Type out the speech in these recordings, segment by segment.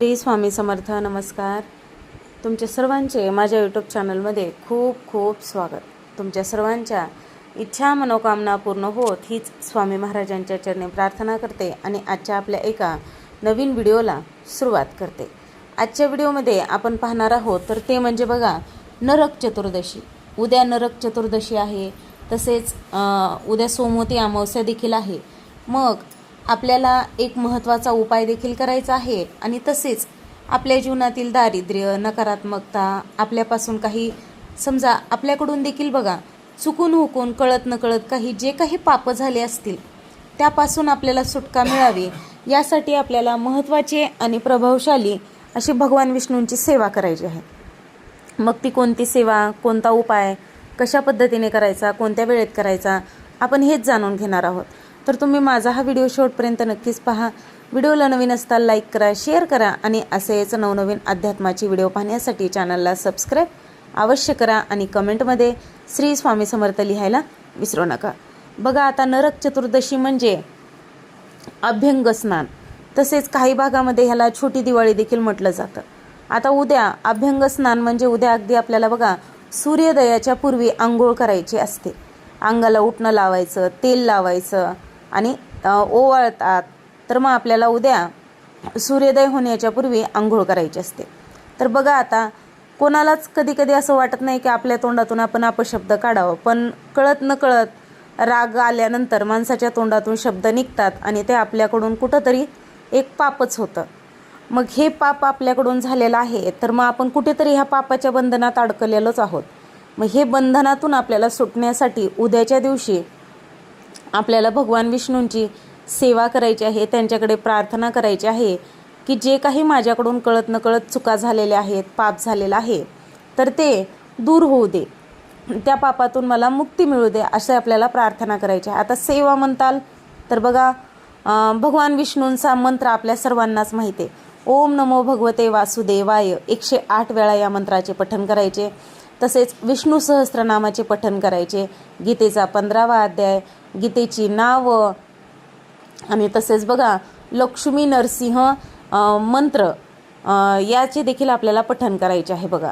श्री स्वामी समर्थ नमस्कार. तुमच्या सर्वांचे माझ्या यूट्यूब चॅनलमध्ये खूप खूप स्वागत. तुमच्या सर्वांच्या इच्छा मनोकामना पूर्ण होत हीच स्वामी महाराजांच्या चरणी प्रार्थना करते आणि आजच्या आपल्या एका नवीन व्हिडिओला सुरुवात करते. आजच्या व्हिडिओमध्ये आपण पाहणार आहोत तर ते म्हणजे बघा नरक चतुर्दशी. उद्या नरक चतुर्दशी आहे तसेच उद्या सोमवती अमावस्या देखील आहे. मग आपल्याला एक महत्त्वाचा उपाय देखील करायचा आहे. आणि तसेच आपल्या जीवनातील दारिद्र्य नकारात्मकता आपल्यापासून काही समजा आपल्याकडून देखील बघा चुकून हुकून कळत नकळत काही जे काही पापं झाले असतील त्यापासून आपल्याला सुटका मिळावी. यासाठी आपल्याला महत्त्वाचे आणि प्रभावशाली अशी भगवान विष्णूंची सेवा करायची आहे. मग ती कोणती सेवा कोणता उपाय कशा पद्धतीने करायचा कोणत्या वेळेत करायचा आपण हेच जाणून घेणार आहोत. तर तुम्ही माझा हा व्हिडिओ शेवटपर्यंत नक्कीच पहा. व्हिडिओला नवीन असता लाईक करा शेअर करा आणि असेच नवनवीन अध्यात्माची व्हिडिओ पाहण्यासाठी चॅनलला सबस्क्राईब अवश्य करा आणि कमेंटमध्ये श्री स्वामी समर्थ लिहायला विसरू नका. बघा आता नरक चतुर्दशी म्हणजे अभ्यंग स्नान. तसेच काही भागामध्ये ह्याला छोटी दिवाळी देखील म्हटलं जातं. आता उद्या अभ्यंग स्नान म्हणजे उद्या अगदी आपल्याला बघा सूर्योदयाच्या पूर्वी आंघोळ करायची असते. अंगाला उठणं लावायचं तेल लावायचं आणि ओवाळतात. तर मग आपल्याला उद्या सूर्योदय होण्याच्या पूर्वी आंघोळ करायची असते. तर बघा आता कोणालाच कधी कधी असं वाटत नाही की आपल्या तोंडातून आपण अपशब्द काढावं. पण कळत न कळत राग आल्यानंतर माणसाच्या तोंडातून शब्द निघतात आणि ते आपल्याकडून कुठंतरी एक पापच होतं. मग हे पाप आपल्याकडून झालेलं आहे तर मग आपण कुठेतरी ह्या पापाच्या बंधनात अडकलेलोच आहोत. मग हे बंधनातून आपल्याला सुटण्यासाठी उद्याच्या दिवशी आपल्याला भगवान विष्णूंची सेवा करायची आहे त्यांच्याकडे प्रार्थना करायची आहे की जे काही माझ्याकडून कळत नकळत चुका झालेल्या आहेत पाप झालेलं आहे तर ते दूर होऊ दे. त्या पापातून मला मुक्ती मिळू दे असे आपल्याला प्रार्थना करायची आहे. आता सेवा म्हणताल तर बघा भगवान विष्णूंचा मंत्र आपल्या सर्वांनाच माहिती आहे. ओम नमो भगवते वासुदेवाय एकशे आठ वेळा या मंत्राचे पठण करायचे. तसेच विष्णू सहस्त्रनामाचे पठण करायचे. गीतेचा पंधरावा अध्याय गीतेची नावं. आणि तसेच बघा लक्ष्मी नरसिंह मंत्र याचे देखील आपल्याला पठण करायचे आहे बघा.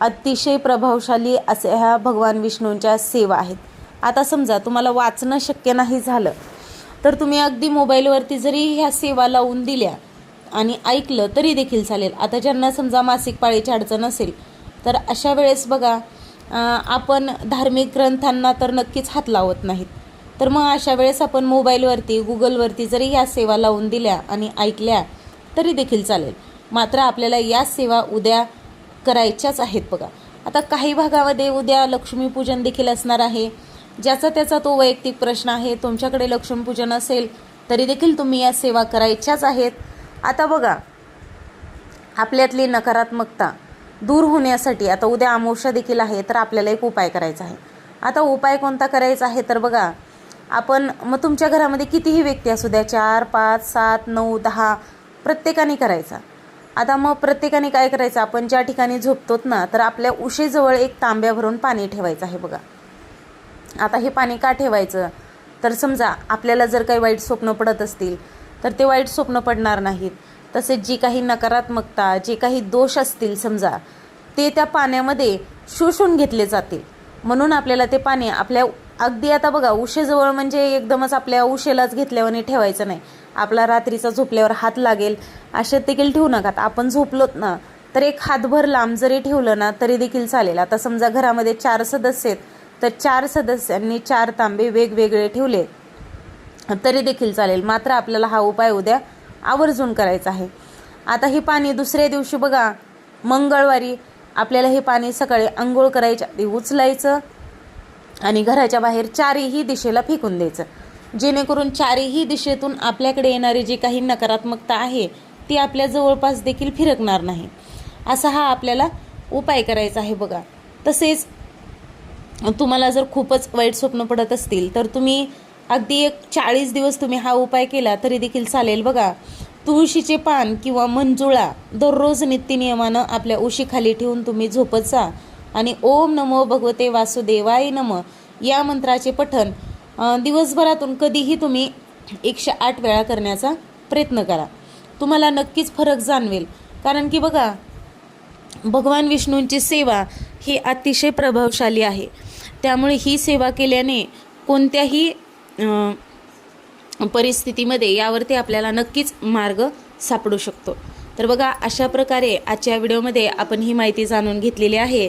अतिशय प्रभावशाली असे ह्या भगवान विष्णूंच्या सेवा आहेत. आता समजा तुम्हाला वाचणं शक्य नाही झालं तर तुम्ही अगदी मोबाईलवरती जरी ह्या सेवा लावून दिल्या आणि ऐकलं तरी देखील चालेल. आता ज्यांना समजा मासिक पाळीची अडचण असेल तर अशा वेळेस बघा आपण धार्मिक ग्रंथांना तर नक्कीच हात लावत नाहीत. तर मग अशा वेळेस आपण मोबाईलवरती गुगलवरती जरी या सेवा लावून दिल्या आणि ऐकल्या तरी देखील चालेल. मात्र आपल्याला या सेवा उद्या करायच्याच आहेत बघा. आता काही भागामध्ये उद्या लक्ष्मीपूजन देखील असणार आहे. ज्याचा त्याचा तो वैयक्तिक प्रश्न आहे तुमच्याकडे लक्ष्मीपूजन असेल तरी देखील तुम्ही या सेवा करायच्याच आहेत. आता बघा आपल्यातली नकारात्मकता दूर होण्यासाठी आता उद्या अमावस्या देखील आहे तर आपल्याला एक उपाय करायचा आहे. आता उपाय कोणता करायचा आहे तर बघा आपण मग तुमच्या घरामध्ये कितीही व्यक्ती असू द्या चार पाच सात नऊ दहा प्रत्येकाने करायचा. आता मग प्रत्येकाने काय करायचं? आपण ज्या ठिकाणी झोपतोत ना तर आपल्या उशीजवळ एक तांब्या भरून पाणी ठेवायचं आहे बघा. आता हे पाणी का ठेवायचं? तर समजा आपल्याला जर काही वाईट स्वप्न पडत असतील तर ते वाईट स्वप्न पडणार नाहीत. तसेच जी काही नकारात्मकता जे काही दोष असतील समजा ते त्या पाण्यामध्ये शोषून घेतले जातील. म्हणून आपल्याला ते पाणी आपल्या अगदी आता बघा उशेजवळ म्हणजे एकदमच आपल्या उशेलाच घेतल्यावर ठेवायचं नाही. आपला रात्रीचा झोपल्यावर हात लागेल असे देखील ठेवू नकात आपण झोपलोत ना तर एक हातभर लांब जरी ठेवलं ना तरी देखील चालेल. आता समजा घरामध्ये चार सदस्य आहेत तर चार सदस्यांनी चार तांबे वेगवेगळे ठेवले तरी देखील चालेल. मात्र आपल्याला हा उपाय उद्या आवर्जून करायचा आहे. आता हे पाणी दुसऱ्या दिवशी बघा मंगळवारी आपल्याला हे पाणी सकाळी आंघोळ करायच्या आधी उचलायचं आणि घराच्या बाहेर चारही दिशेला फेकून द्यायचं. जेणेकरून चारही दिशेतून आपल्याकडे येणारी जी काही नकारात्मकता आहे ती आपल्या जवळपास देखील फिरकणार नाही. असा हा आपल्याला उपाय करायचा आहे बघा. तसेच तुम्हाला जर खूपच वाईट स्वप्न पडत असतील तर तुम्ही अगदी एक चाळीस दिवस तुम्ही हा उपाय केला तरी देखील चालेल बघा. तुळशीचे पान किंवा मंजुळा दररोज नित्यनियमानं आपल्या उशीखाली ठेवून तुम्ही झोपत जा. आणि ओम नमो भगवते वासुदेवाय नम या मंत्राचे पठण दिवसभरातून कधीही तुम्ही एकशे आठ वेळा करण्याचा प्रयत्न करा. तुम्हाला नक्कीच फरक जाणवेल. कारण की बघा भगवान विष्णूंची सेवा ही अतिशय प्रभावशाली आहे. त्यामुळे ही सेवा केल्याने कोणत्याही परिस्थितीमध्ये यावरती आपल्याला नक्कीच मार्ग सापडू शकतो. तर बघा अशा प्रकारे आजच्या व्हिडिओमध्ये आपण ही माहिती जाणून घेतलेली आहे.